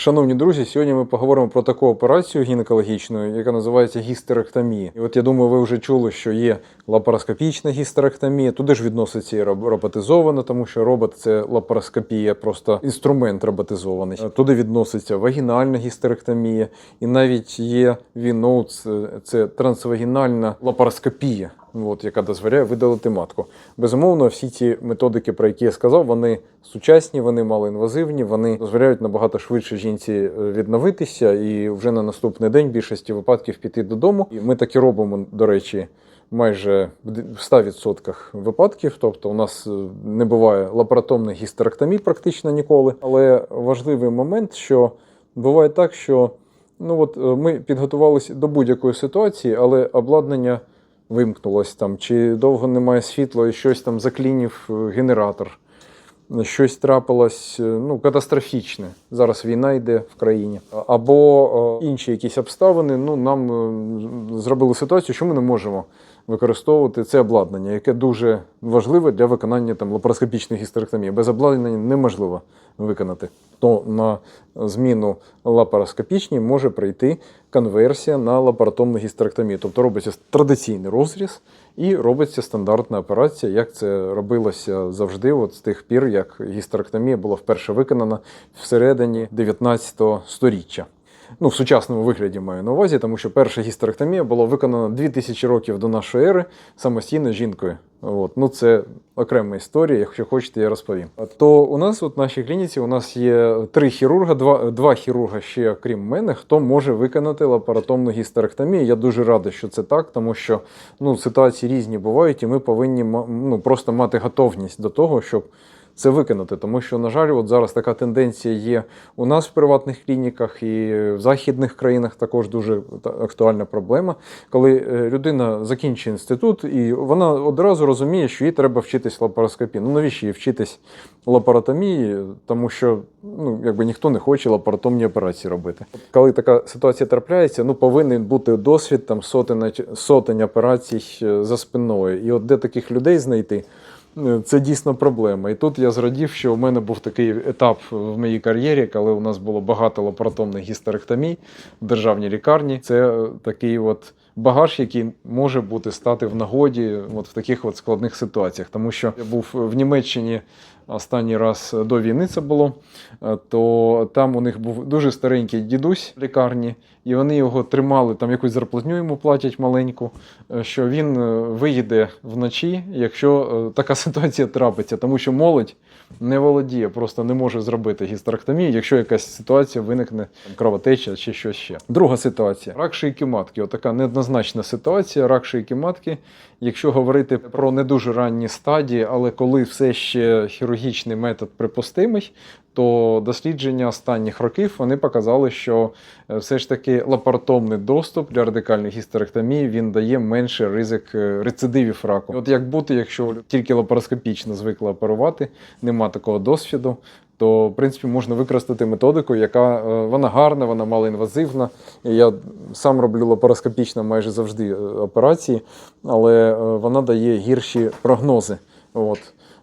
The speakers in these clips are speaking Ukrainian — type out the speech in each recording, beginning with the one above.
Шановні друзі, сьогодні ми поговоримо про таку операцію гінекологічну, яка називається гістеректомія. І от я думаю, ви вже чули, що є лапароскопічна гістеректомія. Туди ж відноситься і роботизована, тому що робот це лапароскопія, просто інструмент роботизований. Е, Туди відноситься вагінальна гістеректомія, і навіть є віноут, це- це трансвагінальна лапароскопія. От, яка дозволяє видалити матку. Безумовно, всі ці методики, про які я сказав, вони сучасні, вони малоінвазивні, вони дозволяють набагато швидше жінці е, відновитися і вже на наступний день в більшості випадків піти додому. І ми так і робимо, до речі. Майже в 100% випадків, тобто у нас е, не буває лапаратомних гістеректомій практично ніколи. Але важливий момент, що буває так, що ну от е, ми підготувалися до будь-якої ситуації, але обладнання вимкнулось там, чи довго немає світла і щось там заклінів е, генератор. Щось трапилось е, ну, катастрофічне. Зараз війна йде в країні. Або е, інші якісь обставини. Ну, нам зробили ситуацію, що ми не можемо використовувати це обладнання, яке дуже важливе для виконання там, лапароскопічної гістеректомії. Без обладнання неможливо виконати. То на зміну лапароскопічній може прийти конверсія на лапаротомну гістеректомію. Тобто робиться традиційний розріз і робиться стандартна операція, як це робилося завжди, от з тих пір, як гістеректомія була вперше виконана всередині 19 століття. Ну, в сучасному вигляді маю на увазі, тому що перша гістеректомія була виконана 2000 років до нашої ери самостійно жінкою. От. Ну, це окрема історія, якщо хочете, я розповім. То у нас от в нашій клініці у нас є три хірурга, два, два хірурга ще крім мене, хто може виконати лапаротомну гістеректомію. Я дуже радий, що це так, тому що ну, ситуації різні бувають, і ми повинні ну, просто мати готовність до того, щоб це виконати, тому що, на жаль, от зараз така тенденція є у нас в приватних клініках і в західних країнах також дуже актуальна проблема, коли е, людина закінчує інститут і вона одразу розуміє, що їй треба вчитись лапароскопії. Ну навіщо їй вчитись лапаротомії, тому що ну, якби ніхто не хоче лапаротомні операції робити. Коли така ситуація трапляється, ну повинен бути досвід там сотень, сотень операцій е, за спиною. І от де таких людей знайти? Е, Це дійсно проблема. І тут я зрадів, що в мене був такий етап в моїй кар'єрі, коли у нас було багато лапаротомних гістеректомій в державній лікарні. Це такий от багаж, який може бути стати в нагоді от в таких от складних ситуаціях. Тому що я був в Німеччині останній раз до війни це було, е, то там у них був дуже старенький дідусь в лікарні, і вони його тримали, там якусь зарплатню йому платять маленьку, е, що він е, виїде вночі, якщо така ситуація трапиться, тому що молодь не володіє, просто не може зробити гістеректомію, якщо якась ситуація виникне кровотеча чи щось ще. Друга ситуація рак шийки матки. Отака неоднозначна ситуація. Рак шийки матки. Якщо говорити про не дуже ранні стадії, але коли все ще хірургічний метод припустимий, то дослідження останніх років вони показали, що е, все ж таки лапаротомний доступ для радикальної гістеректомії він дає менший ризик е, рецидивів раку. От як бути, якщо тільки лапароскопічно звикла оперувати, нема такого досвіду. То, в принципі, можна використати методику, яка е, вона гарна, вона малоінвазивна. Я сам роблю лапароскопічно майже завжди е, операції, але е, вона дає гірші прогнози от,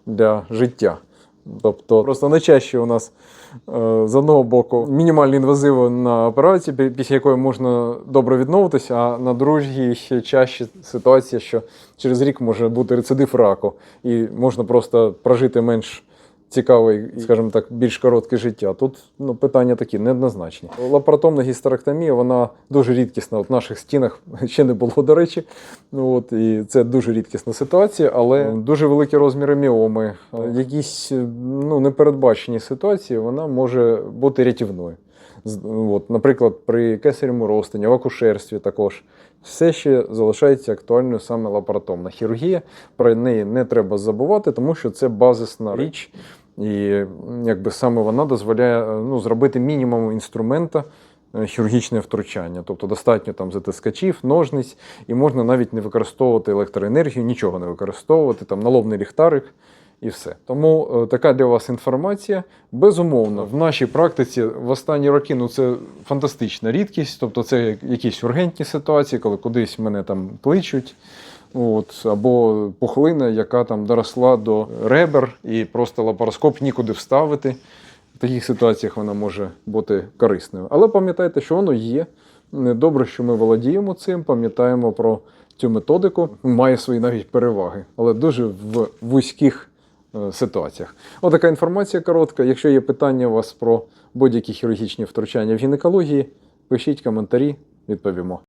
для життя. Тобто, просто найчаще у нас з одного боку мінімальний інвазив на операції, після якої можна добре відновитися, а на другій ще чаще ситуація, що через рік може бути рецидив раку, і можна просто прожити менш цікаве, і, скажімо так, більш коротке життя. Тут ну, питання такі неоднозначні. Лапаротомна гістеректомія, вона дуже рідкісна. От в наших стінах ще не було, до речі. Ну, от, і це дуже рідкісна ситуація, але дуже великі розміри міоми, якісь ну, непередбачені ситуації, вона може бути рятівною. От, наприклад, при кесаревому розтині, в акушерстві також все ще залишається актуальною саме лапаротомна хірургія. Про неї не треба забувати, тому що це базисна річ, і якби саме вона дозволяє е, ну, зробити мінімум інструмента. е, Хірургічне втручання, тобто достатньо там затискачів, ножниць, і можна навіть не використовувати електроенергію, нічого не використовувати, там налобний ліхтарик і все. Тому е, така для вас інформація. Безумовно, в нашій практиці в останні роки ну це фантастична рідкість, тобто це якісь ургентні ситуації, коли кудись мене там кличуть. От, або пухлина, яка там доросла до ребер, і просто лапароскоп нікуди вставити. В таких ситуаціях вона може бути корисною. Але пам'ятайте, що воно є. Добре, що ми володіємо цим, пам'ятаємо про цю методику. Має свої навіть переваги, але дуже в вузьких е, ситуаціях. Отака інформація коротка. Якщо є питання у вас про будь-які хірургічні втручання в гінекології, пишіть коментарі, відповімо.